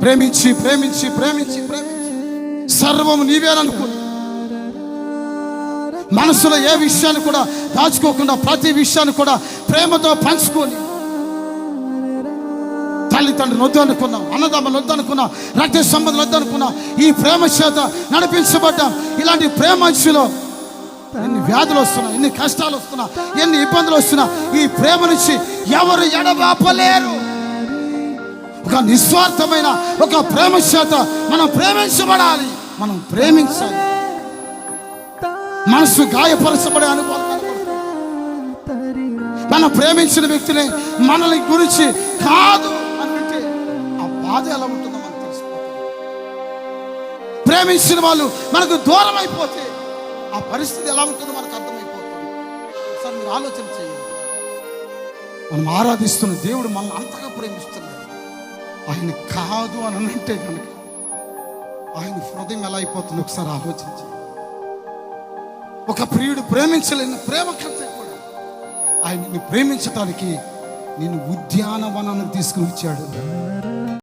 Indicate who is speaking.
Speaker 1: ప్రేమించి ప్రేమించి ప్రేమించి ప్రేమించి. సర్వము నీవేననుకో మనసులో ఏ విషయాన్ని కూడా దాచుకోకుండా ప్రతి విషయాన్ని కూడా ప్రేమతో పంచుకొని. తల్లిదండ్రులు వద్దు అనుకున్నాం అన్నదమ్ములు వద్దు అనుకున్నాం రక్త సంబంధులు వద్దు అనుకున్నాం. ఈ ప్రేమ చేత నడిపించబడ్డాం. ఇలాంటి ప్రేమలో ఎన్ని వ్యాధులు వస్తున్నా ఎన్ని కష్టాలు వస్తున్నా ఎన్ని ఇబ్బందులు వస్తున్నా ఈ ప్రేమ నుంచి ఎవరు ఎడబాపలేరు. నిస్వార్థమైన ఒక ప్రేమ చేత మనం ప్రేమించబడాలి. మనం ప్రేమించాలి. మనసు గాయపరచబడే అనుభవం మనం ప్రేమించిన వ్యక్తిని మనల్ని గురించి కాదు అంటే ఆ బాధ ఎలా ఉంటుందో మనకు తెలుసుకోవాలి ప్రేమించిన వాళ్ళు మనకు దూరం అయిపోతే ఆ పరిస్థితి ఎలా ఉంటుందో మనకు అర్థమైపోతుంది. సార్ మీరు ఆలోచన చేయండి. మనం ఆరాధిస్తున్న దేవుడు మనల్ని అంతగా ప్రేమిస్తున్నాడు. ఆయన కాదు అని అంటే కనుక ఆయన హృదయం ఎలా అయిపోతుంది ఒకసారి ఆలోచించి. ఒక ప్రియుడు ప్రేమించలేని ప్రేమ కంటే కూడా ఆయన నిన్ను ప్రేమించటానికి నేను ఉద్యానవనానికి తీసుకుని వచ్చాడు.